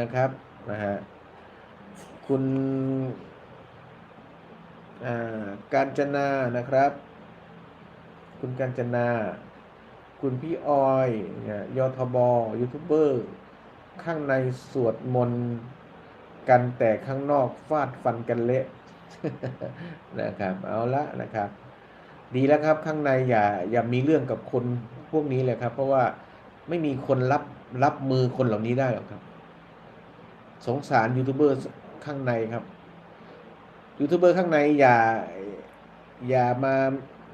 นะครับนะฮะคุณการจนานะครับ คุณการจนา คุณพี่ออยยยทบยูทูบเบอร์ข้างในสวดมนต์กันแต่ข้างนอกฟาดฟันกันเละนะครับเอาละนะครับ ดีแล้วครับข้างในอย่าอย่ามีเรื่องกับคนพวกนี้เลยครับ เพราะว่าไม่มีคนรับรับมือคนเหล่านี้ได้หรอกครับ สงสารยูทูบเบอร์ข้างในครับยูทูบเบอร์ข้างในอย่าอย่ามา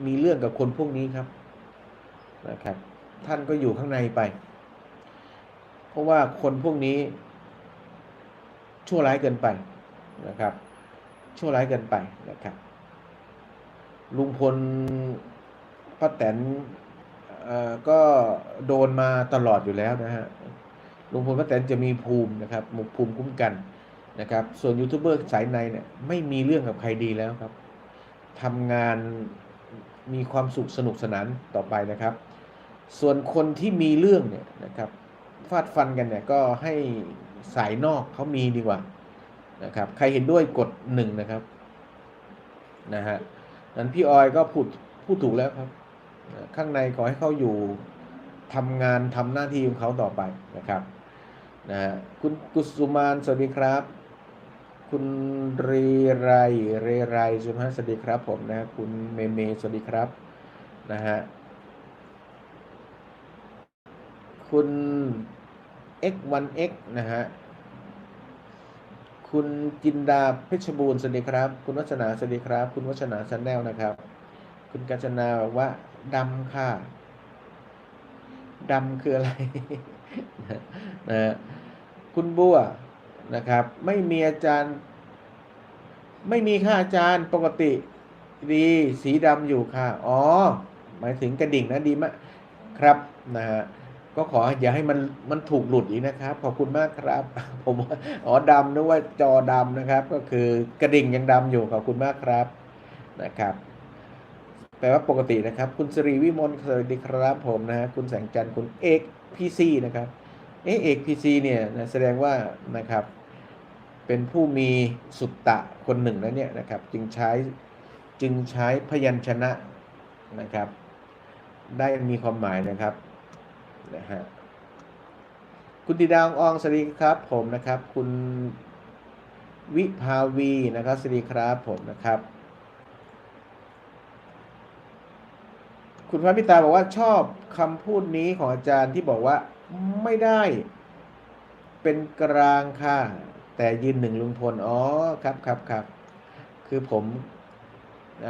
มีเรื่องกับคนพวกนี้ครับนะครับ ท่านก็อยู่ข้างในไป เพราะว่าคนพวกนี้ ชั่วร้ายเกินไปนะครับ ชั่วร้ายเกินไปนะครับ ลุงพลป้าแตนก็โดนมาตลอดอยู่แล้วนะฮะ ลุงพลป้าแตนจะมีภูมินะครับภูมิคุ้มกันนะครับ ส่วนยูทูบเบอร์สายในเนี่ยไม่มีเรื่องกับใครดีแล้วครับทำงานมีความสุขสนุกสนานต่อไปนะครับ ส่วนคนที่มีเรื่องเนี่ยนะครับฟาดฟันกันเนี่ยก็ให้สายนอกเขามีดีกว่านะครับ ใครเห็นด้วยกดหนึ่งนะครับนะฮะนั้นพี่ออยก็พูดพูดถูกแล้วครับ ข้างในขอให้เขาอยู่ทำงานทำหน้าที่ของเขาต่อไปนะครับ นะฮะคุณกุสุมานสวัสดีครับ คุณเรไรเรไรใช่ไหมสวัสดีครับ ผมนะ คุณเมเมสวัสดีครับนะฮะคุณ x1x นะฮะคุณจินดาเพชรบูรณ์สวัสดีครับ คุณวัชนาสวัสดีครับ คุณวัชนาชันแนลนะครับ คุณกาญจนาบอกว่าดำค่ะดำคืออะไรนะฮะ คุณบัวนะครับ ไม่มีอาจารย์ ไม่มีค่ะอาจารย์ปกติดีสีดำอยู่ค่ะ อ๋อ หมายถึงกระดิ่งนะดีมากครับนะฮะก็ขออย่าให้มันมันถูกหลุดอีกนะครับ ขอบคุณมากครับ ผมอ๋อดำนึกว่าจอดำนะครับ ก็คือกระดิ่งยังดำอยู่ขอบคุณมากครับนะครับแปลว่าปกตินะครับ คุณสิริวิมลสวัสดีครับผมนะฮะคุณแสงจันทร์คุณเอกพีซีนะครับ เอเอกพีซีเนี่ยนะแสดงว่านะครับเป็นผู้มีสุตตะคนหนึ่งนะเนี่ยนะครับจึงใช้จึงใช้พยัญชนะนะครับ ได้มีความหมายนะครับนะฮะคุณติดาวอองสวัสดีครับผมนะครับ คุณวิภาวีนะครับสวัสดีครับผมนะครับ คุณพระพิตาบอกว่าชอบคำพูดนี้ของอาจารย์ที่บอกว่า ไม่ได้เป็นกลางค่ะ แต่ยืนหนึ่งลุงพล อ๋อครับครับครับ คือผมอ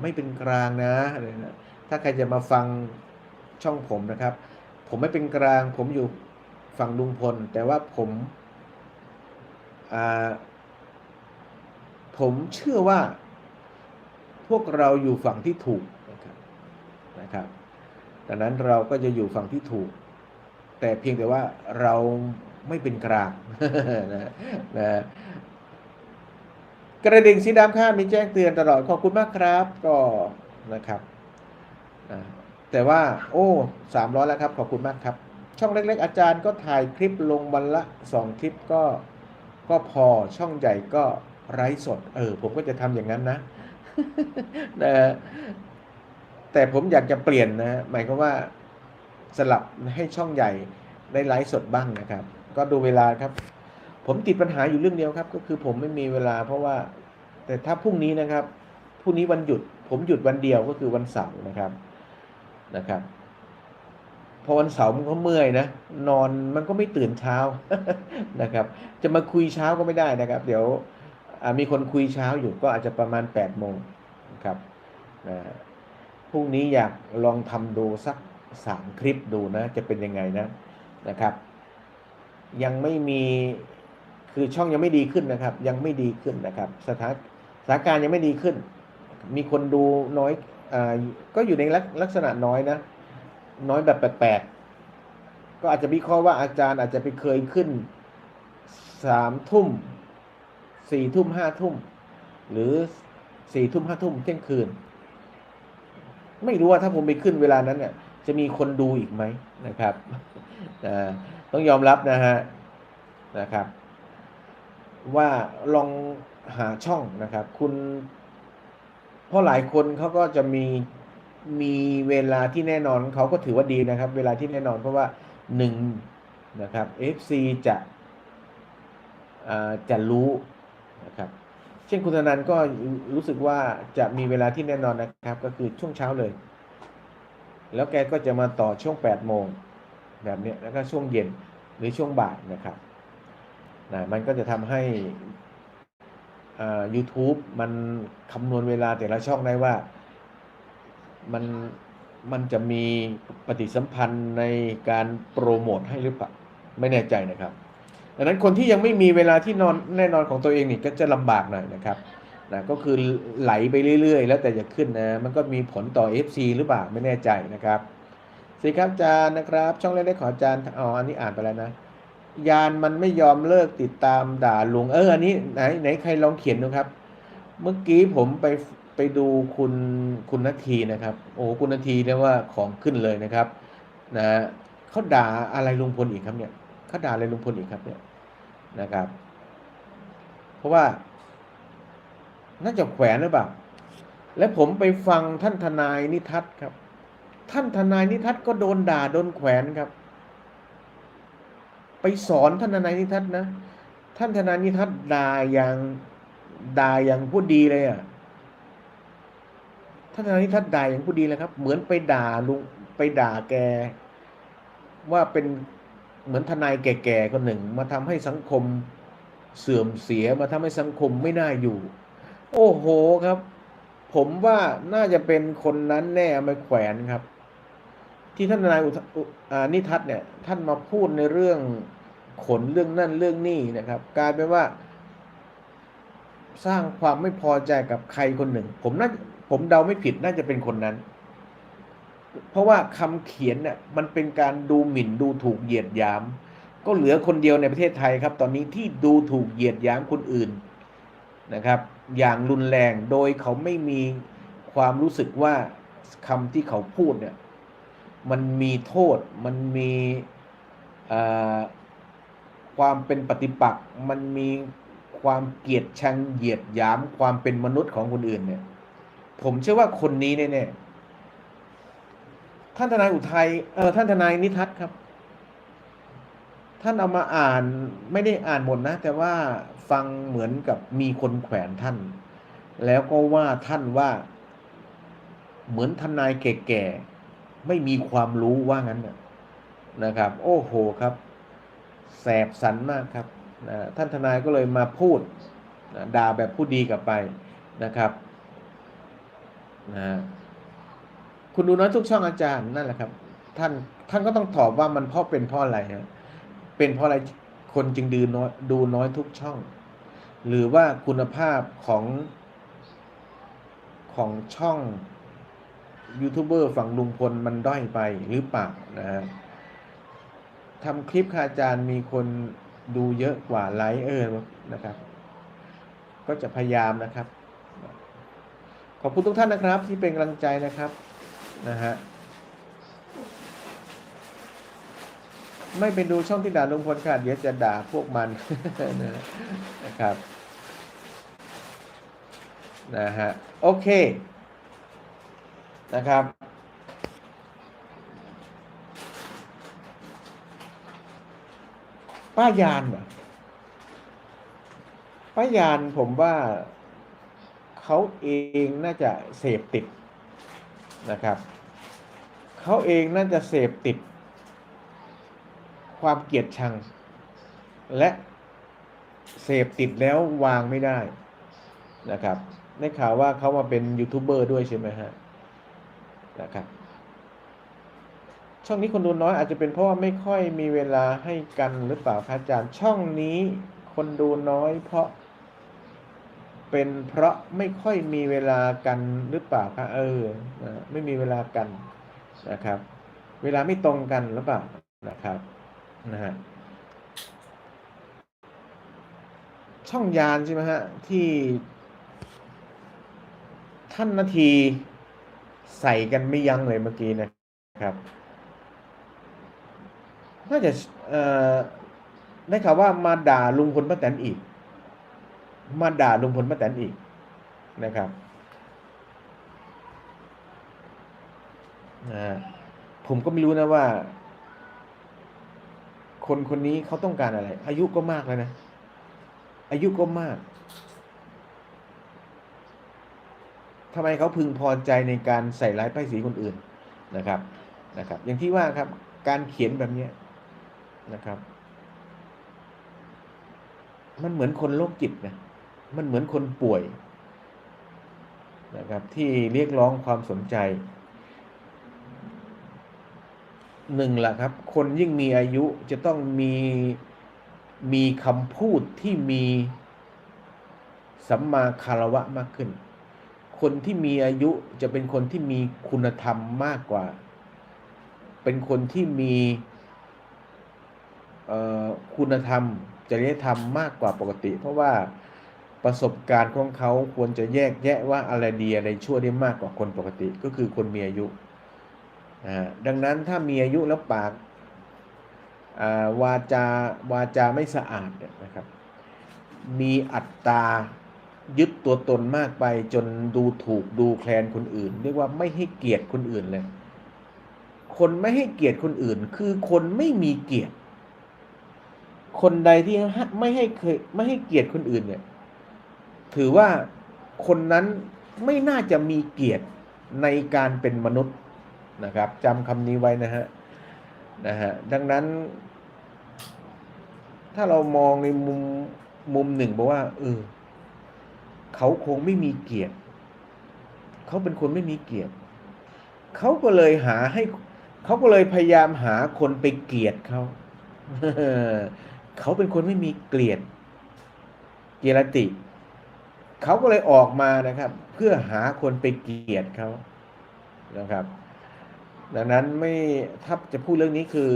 ไม่เป็นกลางนะอะไรนะ ถ้าใครจะมาฟังช่องผมนะครับ ผมไม่เป็นกลาง ผมอยู่ฝั่งลุงพล แต่ว่าผม ผมเชื่อว่า พวกเราอยู่ฝั่งที่ถูกนะครับ นะครับ ดังนั้นเราก็จะอยู่ฝั่งที่ถูก แต่เพียงแต่ว่าเราไม่เป็นกลางนะนะกระดิ่งสีดำข้ามมีแจ้งเตือนตลอดขอบคุณมากครับ ก็นะครับแต่ว่า โอ้สามร้อยแล้วครับ ขอบคุณมากครับ ช่องเล็ก ๆ อาจารย์ก็ถ่ายคลิปลงวันละสองคลิปก็ก็พอช่องใหญ่ก็ไร้สด เออ ผมก็จะทำอย่างนั้นนะนะแต่ผมอยากจะเปลี่ยนนะ หมายความว่า สลับให้ช่องใหญ่ได้ไลฟ์สดบ้างนะครับ ก็ดูเวลาครับ ผมติดปัญหาอยู่เรื่องเดียวครับ ก็คือผมไม่มีเวลาเพราะว่า แต่ถ้าพรุ่งนี้นะครับพรุ่งนี้วันหยุด ผมหยุดวันเดียวก็คือวันเสาร์นะครับนะครับพอวันเสาร์มันก็เมื่อยนะนอนมันก็ไม่ตื่นเช้านะครับ จะมาคุยเช้าก็ไม่ได้นะครับ เดี๋ยวมีคนคุยเช้าอยู่ก็อาจจะประมาณ8ปดโมงนะครับนะพรุ่งนี้อยากลองทำดูสัก สามคลิปดูนะ จะเป็นยังไงนะนะครับ ยังไม่มีคือช่องยังไม่ดีขึ้นนะครับ ยังไม่ดีขึ้นนะครับ สถานสถานการณ์ยังไม่ดีขึ้น มีคนดูน้อยอก็อยู่ในลลักษณะน้อยนะ น้อยแบบแปลกๆก็อาจจะวิเคราะห์ว่าอาจารย์อาจจะไปเคยขึ้นสามทุ่มสี่ทุ่มห้าทุ่ม หรือสี่ทุ่มห้าทุ่มเที่ยงคืน ไม่รู้ว่าถ้าผมไปขึ้นเวลานั้นเนี่ย จะมีคนดูอีกไหมนะครับต้องยอมรับนะฮะนะครับ ว่าลองหาช่องนะครับ คุณเพราะหลายคนเขาก็จะมีมีเวลาที่แน่นอนเขาก็ถือว่าดีนะครับ เวลาที่แน่นอนเพราะว่าหนึ่งนะครับ FC จะอ่าจะรู้นะครับ เช่นคุณธนันก็รู้สึกว่าจะมีเวลาที่แน่นอนนะครับ ก็คือช่วงเช้าเลย แล้วแกก็จะมาต่อช่วง 8 โมงแบบนี้แล้วก็ช่วงเย็นหรือช่วงบ่ายนะครับนะมันก็จะทำให้อ่า YouTube มันคำนวณเวลาแต่ละช่องได้ว่ามันมันจะมีปฏิสัมพันธ์ในการโปรโมทให้หรือเปล่าไม่แน่ใจนะครับดังนั้นคนที่ยังไม่มีเวลาที่นอนแน่นอนของตัวเองนี่ก็จะลำบากหน่อยนะครับ นะก็คือไหลไปเรื่อย ๆ แล้วแต่จะขึ้นนะ มันก็มีผลต่อ FC หรือเปล่าไม่แน่ใจนะครับสวัสดีครับอาจารย์นะครับ ช่องเล็กๆของอาจารย์อ๋ออันนี้อ่านไปแล้วนะ ยานมันไม่ยอมเลิกติดตามด่าลุงเอออันนี้ไหนไหนใครลองเขียนดูครับ เมื่อกี้ผมไปไปดูคุณคุณนาทีนะครับ โอ้คุณนาทีเรียกว่าของขึ้นเลยนะครับนะเขาด่าอะไรลุงพลอีกครับเนี่ยเขาด่าอะไรลุงพลอีกครับเนี่ยนะครับ เพราะว่า น่าจะแขวนหรือเปล่า และผมไปฟังท่านทนายนิทัศครับ ท่านทนายนิทัศก็โดนด่าโดนแขวนครับ ไปสอนท่านทนายนิทัศนะ ท่านทนายนิทัศด่าอย่างด่าอย่างผู้ดีเลยอะ ท่านทนายนิทัศด่าอย่างผู้ดีเลยครับ เหมือนไปด่าลุงไปด่าแก ว่าเป็นเหมือนทนายแก่ๆคนหนึ่ง มาทำให้สังคมเสื่อมเสียมาทำให้สังคมไม่น่าอยู่ โอ้โหครับ ผมว่าน่าจะเป็นคนนั้นแน่เอามาแขวนครับ ที่ท่านนายอุทอุอ่านิทัศน์เนี่ย ท่านมาพูดในเรื่องขนเรื่องนั่นเรื่องนี่นะครับ กลายเป็นว่า สร้างความไม่พอใจกับใครคนหนึ่ง ผมน่าผมเดาไม่ผิดน่าจะเป็นคนนั้น เพราะว่าคำเขียนเนี่ยมันเป็นการดูหมิ่นดูถูกเหยียดหยาม ก็เหลือคนเดียวในประเทศไทยครับ ตอนนี้ที่ดูถูกเหยียดหยามคนอื่น นะครับ อย่างรุนแรงโดยเขาไม่มีความรู้สึกว่าคำที่เขาพูดเนี่ยมันมีโทษมันมีความเป็นปฏิปักษ์มันมีความเกลียดชังเหยียดหยามความเป็นมนุษย์ของคนอื่นเนี่ย ผมเชื่อว่าคนนี้แน่ๆท่านทนายอุทัยเออท่านทนายนิทัศน์ครับ ท่านเอามาอ่านไม่ได้อ่านหมดนะ แต่ว่า ฟังเหมือนกับมีคนแขวนท่าน แล้วก็ว่าท่านว่า เหมือนทนายแก่ๆไม่มีความรู้ว่างั้นนะนะครับ โอ้โหครับ แสบสันมากครับนะท่านทนายก็เลยมาพูดนะด่าแบบผู้ดีกลับไปนะครับนะคุณดูน้อยทุกช่องอาจารย์นั่นแหละครับ ท่านท่านก็ต้องตอบว่ามันเพราะเป็นเพราะอะไรฮะเป็นเพราะอะไร คนจึงดูน้อยดูน้อยทุกช่อง หรือว่าคุณภาพของของช่องยูทูบเบอร์ฝั่งลุงพลมันด้อยไปหรือเปล่านะฮะทำคลิปค่ะอาจารย์มีคนดูเยอะกว่าไลค์เออนะครับ ก็จะพยายามนะครับ ขอบคุณทุกท่านนะครับที่เป็นกำลังใจนะครับนะฮะ ไม่ไปดูช่องที่ด่าลุงพลค่ะเดี๋ยวจะด่าพวกมันนะครับนะฮะโอเคนะครับ ป้ายานเหรอป้ายานผมว่าเขาเองน่าจะเสพติดนะครับ เขาเองน่าจะเสพติด ความเกลียดชัง และเสพติดแล้ววางไม่ได้นะครับได้ข่าวว่าเขามาเป็นยูทูบเบอร์ด้วยใช่ไหมฮะนะครับช่องนี้คนดูน้อยอาจจะเป็นเพราะว่าไม่ค่อยมีเวลาให้กันหรือเปล่าคะอาจารย์ ช่องนี้คนดูน้อย เพราะ เป็นเพราะไม่ค่อยมีเวลากันหรือเปล่าคะเออไม่มีเวลากันนะครับ เวลาไม่ตรงกันหรือเปล่านะครับ นะฮะช่องยานใช่ไหมฮะ ที่ท่านนาทีใส่กันไม่ยั้งเลยเมื่อกี้นะครับน่าจะเอ่อได้ข่าวว่ามาด่าลุงพลป้าแตนอีก มาด่าลุงพลป้าแตนอีกนะครับนะผมก็ไม่รู้นะว่า คนคนนี้เขาต้องการอะไร อายุก็มากแล้วนะ อายุก็มากทำไมเขาพึงพอใจในการใส่ร้ายป้ายสีคนอื่นนะครับนะครับ อย่างที่ว่าครับการเขียนแบบเนี้ยนะครับ มันเหมือนคนโรคจิตนะมันเหมือนคนป่วยนะครับที่เรียกร้องความสนใจ หนึ่งละครับ คนยิ่งมีอายุจะต้องมีมีคำพูดที่มีสัมมาคารวะมากขึ้น คนที่มีอายุจะเป็นคนที่มีคุณธรรมมากกว่า เป็นคนที่มีคุณธรรมจริยธรรมมากกว่าปกติ เพราะว่าประสบการณ์ของเขาควรจะแยกแยะว่าอะไรดีอะไรชั่วได้มากกว่าคนปกติ ก็คือคนมีอายุ ดังนั้นถ้ามีอายุแล้วปากวาจาวาจาไม่สะอาดเนี่ยนะครับ มีอัตตายึดตัวตนมากไปจนดูถูกดูแคลนคนอื่น เรียกว่าไม่ให้เกียรติคนอื่นเลย คนไม่ให้เกียรติคนอื่น คือคนไม่มีเกียรติ คนใดที่ไม่ให้เคยไม่ให้เกียรติคนอื่นเนี่ย ถือว่าคนนั้นไม่น่าจะมีเกียรติในการเป็นมนุษย์ นะครับจำคำนี้ไว้นะฮะนะฮะดังนั้น ถ้าเรามองในมุมมุมหนึ่งบอกว่าเออเขาคงไม่มีเกียรติเขาเป็นคนไม่มีเกียรติเขาก็เลยหาให้เขาก็เลยพยายามหาคนไปเกลียดเขาเขาเป็นคนไม่มีเกลียดเกียรติเขาก็เลยออกมานะครับ เพื่อหาคนไปเกลียดเขานะครับ ดังนั้นไม่ถ้าจะพูดเรื่องนี้คือ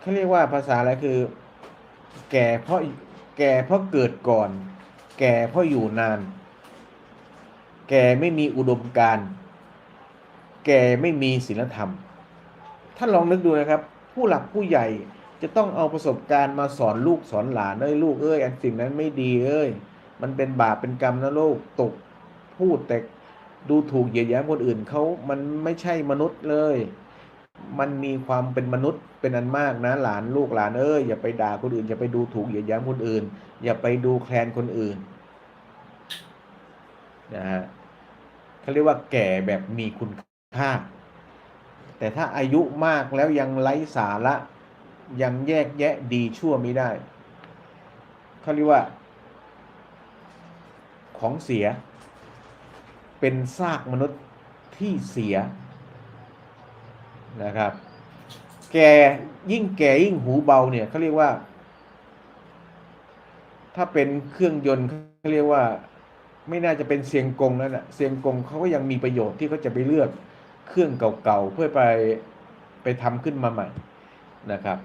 เขาเรียกว่าภาษาอะไรคือ แก่เพราะแก่เพราะเกิดก่อน แก่เพราะอยู่นาน แก่ไม่มีอุดมการแก่ไม่มีศีลธรรม ท่านลองนึกดูนะครับ ผู้หลักผู้ใหญ่จะต้องเอาประสบการณ์มาสอนลูกสอนหลานเอ้ยลูกเอ้ยอันสิ่งนั้นไม่ดีเอ้ยมันเป็นบาปเป็นกรรมนะลูกตกพูดแต่ ดูถูกเหยียดหยามคนอื่นเขามันไม่ใช่มนุษย์เลย มันมีความเป็นมนุษย์เป็นอันมากนะ หลานลูกหลานเอ้ยอย่าไปด่าคนอื่นอย่าไปดูถูกเหยียดหยามคนอื่น อย่าไปดูแคลนคนอื่นนะฮะเขาเรียกว่าแก่แบบมีคุณค่า แต่ถ้าอายุมากแล้วยังไร้สาระยังแยกแยะดีชั่วไม่ได้เขาเรียกว่า ของเสีย เป็นซากมนุษย์ที่เสียนะครับ แก่ยิ่งแก่ยิ่งหูเบาเนี่ยเขาเรียกว่า ถ้าเป็นเครื่องยนต์เขาเรียกว่า ไม่น่าจะเป็นเสียงกงนั่นแหะเสียงกงเขาก็ยังมีประโยชน์ที่เขาจะไปเลือกเครื่องเก่าๆเพื่อไปไปทำขึ้นมาใหม่นะครับ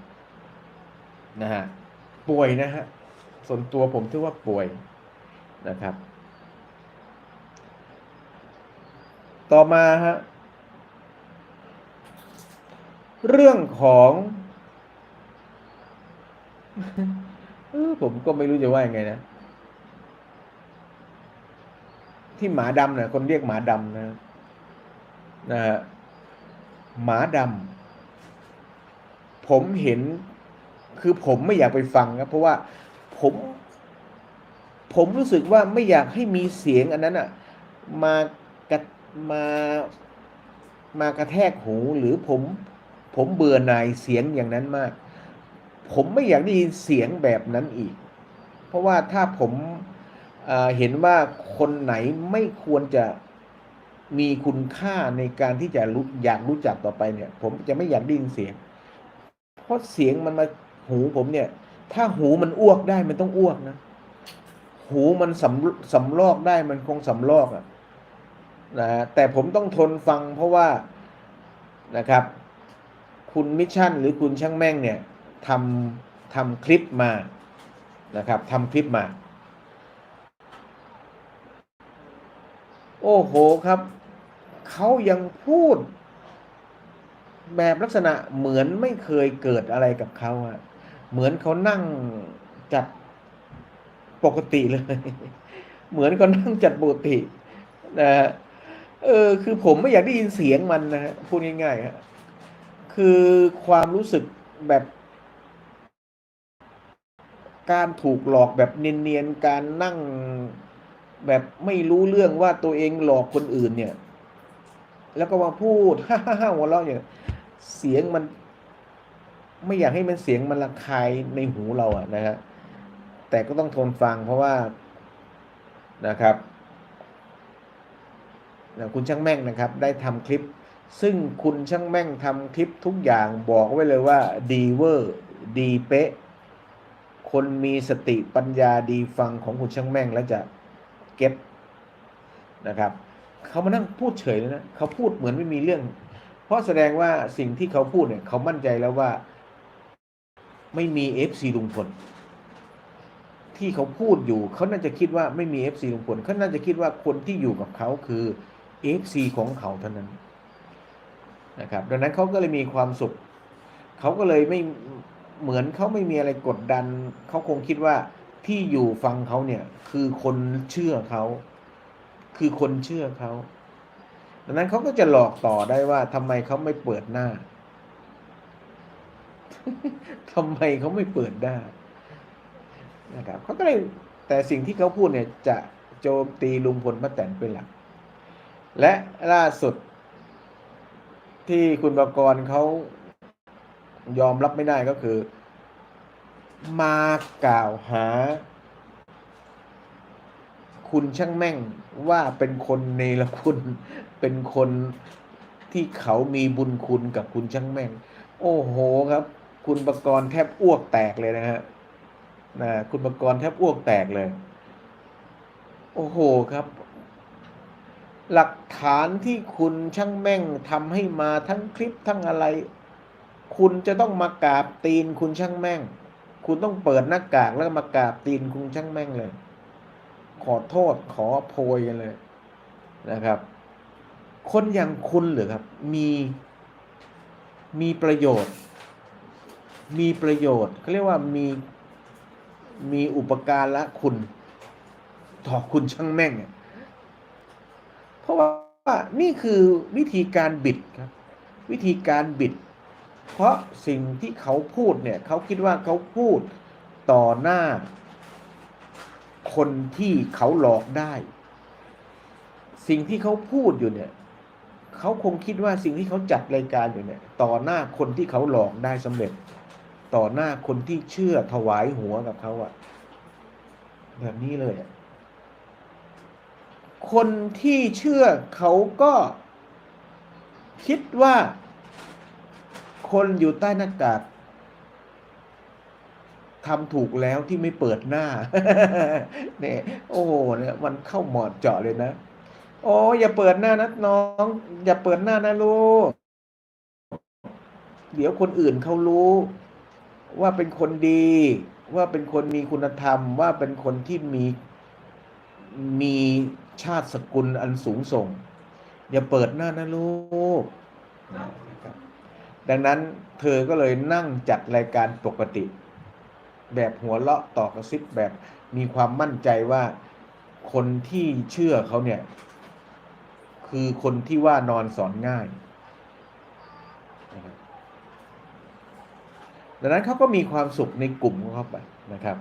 นะฮะป่วยนะฮะส่วนตัวผมถือว่าป่วยนะครับ ต่อมาฮะเรื่องของผมก็ไม่รู้จะว่ายังไงนะ ที่หมาดำเนี่ยคนเรียกหมาดำนะนะฮะหมาดำผมเห็น คือผมไม่อยากไปฟังนะเพราะว่าผม ผมรู้สึกว่าไม่อยากให้มีเสียงอันนั้นอะมา มามากระแทกหูหรือผม ผมเบื่อหน่ายเสียงอย่างนั้นมาก ผมไม่อยากได้ยินเสียงแบบนั้นอีก เพราะว่าถ้าผมเห็นว่าคนไหนไม่ควรจะมีคุณค่าในการที่จะรู้อยากรู้จักต่อไปเนี่ย ผมจะไม่อยากได้ยินเสียง เพราะเสียงมันมาหูผมเนี่ย ถ้าหูมันอ้วกได้มันต้องอ้วกนะ หูมันสำสำลอกได้มันคงสำลอกอะ นะแต่ผมต้องทนฟังเพราะว่านะครับ คุณมิชชั่นหรือคุณช่างแม่งเนี่ยทำทำคลิปมานะครับทำคลิปมา โอ้โหครับเขายังพูด แบบลักษณะเหมือนไม่เคยเกิดอะไรกับเขาอะเหมือนเขานั่งจัดปกติเลย เหมือนเขานั่งจัดปกตินะฮะ เออคือผมไม่อยากได้ยินเสียงมันนะฮะพูดง่ายๆฮะคือความรู้สึกแบบ การถูกหลอกแบบเนียนๆการนั่งแบบไม่รู้เรื่องว่าตัวเองหลอกคนอื่นเนี่ย แล้วก็มาพูดฮ่าฮ่าฮ่าหัวเราะอย่างเสียงมัน ไม่อยากให้มันเสียงมันระคายในหูเราอะนะฮะแต่ก็ต้องทนฟังเพราะว่านะครับ คุณช่างแม่งนะครับ ได้ทำคลิป ซึ่งคุณช่างแม่งทำคลิปทุกอย่างบอกไว้เลยว่าดีเวอร์ดีเป๊ะ คนมีสติปัญญาดีฟังของคุณช่างแม่งแล้วจะเก็ตนะครับเขามานั่งพูดเฉยเลยนะเขาพูดเหมือนไม่มีเรื่อง เพราะแสดงว่าสิ่งที่เขาพูดเนี่ยเขามั่นใจแล้วว่า ไม่มีเอฟซีลุงพลที่เขาพูดอยู่เขาน่าจะคิดว่าไม่มีเอฟซีลุงพลเขาน่าจะคิดว่าคนที่อยู่กับเขาคือ เอฟซีของเขาเท่านั้นนะครับดังนั้นเขาก็เลยมีความสุข เขาก็เลยไม่เหมือนเขาไม่มีอะไรกดดัน เขาคงคิดว่าที่อยู่ฟังเขาเนี่ยคือคนเชื่อเขาคือคนเชื่อเขาดังนั้นเขาก็จะหลอกต่อได้ว่าทำไมเขาไม่เปิดหน้าทำไมเขาไม่เปิดหน้านะครับเขาก็เลยแต่สิ่งที่เขาพูดเนี่ยจะโจมตีลุงพลป้าแตนเป็นหลัก และล่าสุด ที่คุณประกรณ์เขายอมรับไม่ได้ก็คือ มากล่าวหา คุณช่างแม่งว่าเป็นคนเนรคุณเป็นคนที่เขามีบุญคุณกับคุณช่างแม่ง โอ้โหครับ คุณประกรณ์แทบอ้วกแตกเลยนะฮะนะคุณประกรณ์แทบอ้วกแตกเลย โอ้โหครับ หลักฐานที่คุณช่างแม่งทำให้มาทั้งคลิปทั้งอะไร คุณจะต้องมากราบตีนคุณช่างแม่ง คุณต้องเปิดหน้ากากแล้วมากราบตีนคุณช่างแม่งเลย ขอโทษขอโพยกันเลยนะครับ คนอย่างคุณหรือครับ มีมีประโยชน์ มีประโยชน์เขาเรียกว่ามีมีอุปการะคุณ ต่อคุณช่างแม่งอะ เพราะว่านี่คือวิธีการบิดครับ วิธีการบิด เพราะสิ่งที่เขาพูดเนี่ยเขาคิดว่าเขาพูดต่อหน้า คนที่เขาหลอกได้ สิ่งที่เขาพูดอยู่เนี่ยเขาคงคิดว่าสิ่งที่เขาจัดรายการอยู่เนี่ย ต่อหน้าคนที่เขาหลอกได้สำเร็จ ต่อหน้าคนที่เชื่อถวายหัวกับเขาอะแบบนี้เลยอะ คนที่เชื่อเขาก็คิดว่า คนอยู่ใต้หน้ากากทำถูกแล้วที่ไม่เปิดหน้าเนี่ยโอ้โหเนี่ยมันเข้าหมอดเจาะเลยนะโอ้อย่าเปิดหน้านะน้อง อย่าเปิดหน้านะลูกเดี๋ยวคนอื่นเขารู้ ว่าเป็นคนดี ว่าเป็นคนมีคุณธรรม ว่าเป็นคนที่มีมี ชาติสกุลอันสูงส่ง อย่าเปิดหน้านะลูก ดังนั้นเธอก็เลยนั่งจัดรายการปกติ แบบหัวเราะต่อกระซิบแบบมีความมั่นใจว่าคนที่เชื่อเขาเนี่ย คือคนที่ว่านอนสอนง่าย ดังนั้นเขาก็มีความสุขในกลุ่มของเขาไปนะครับ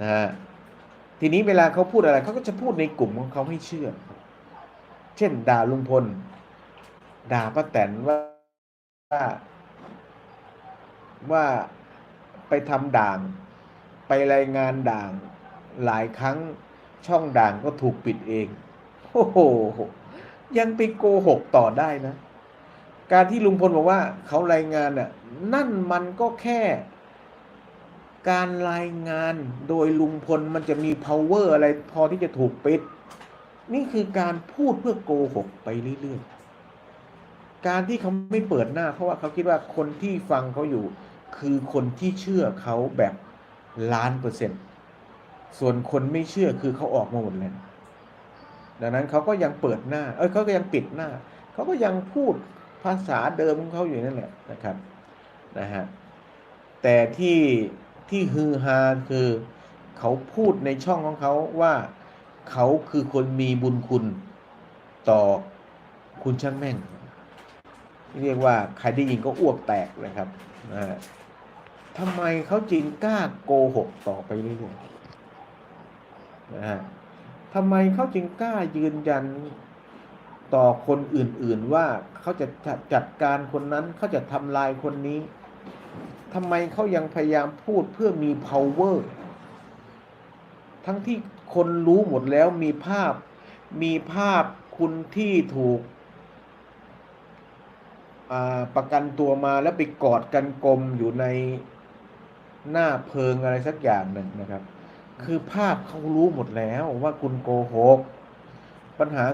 นะฮะ ทีนี้เวลาเขาพูดอะไรเขาก็จะพูดในกลุ่มของเขาให้เชื่อ เช่น ด่าลุงพล ด่าป้าแตนว่าว่าว่าไปทำด่าง ไปรายงานด่างหลายครั้งช่องด่างก็ถูกปิดเองโอ้โหยังไปโกหกต่อได้นะ การที่ลุงพลบอกว่าเขารายงานน่ะนั่นมันก็แค่ การรายงานโดยลุงพลมันจะมี power อะไรพอที่จะถูกปิด นี่คือการพูดเพื่อโกหกไปเรื่อยๆ การที่เขาไม่เปิดหน้า เพราะว่าเขาคิดว่าคนที่ฟังเขาอยู่ คือคนที่เชื่อเขาแบบล้านเปอร์เซ็นต์ส่วนคนไม่เชื่อคือเขาออกมาหมดแล้วดังนั้นเขาก็ยังเปิดหน้า เอ้ยเขาก็ยังปิดหน้า เขาก็ยังพูดภาษาเดิมของเขาอยู่นั่นแหละนะครับ นะฮะ แต่ที่ ที่ฮือฮาคือเขาพูดในช่องของเขาว่าเขาคือคนมีบุญคุณต่อคุณช่างแม่ง เรียกว่าใครได้ยินก็อ้วกแตกเลยครับนะฮะทำไมเขาจึงกล้าโกหกต่อไปเรื่อยๆนะฮะทำไมเขาจึงกล้ายืนยันต่อคนอื่นๆว่าเขาจะจัดการคนนั้นเขาจะทำลายคนนี้ ทำไมเขายังพยายามพูดเพื่อมี power ทั้งที่คนรู้หมดแล้วมีภาพ มีภาพคุณที่ถูกประกันตัวมาแล้วไปกอดกันกลมอยู่ในหน้าเพิงอะไรสักอย่างหนึ่งนะครับ คือภาพเขารู้หมดแล้วว่าคุณโกหกปัญหา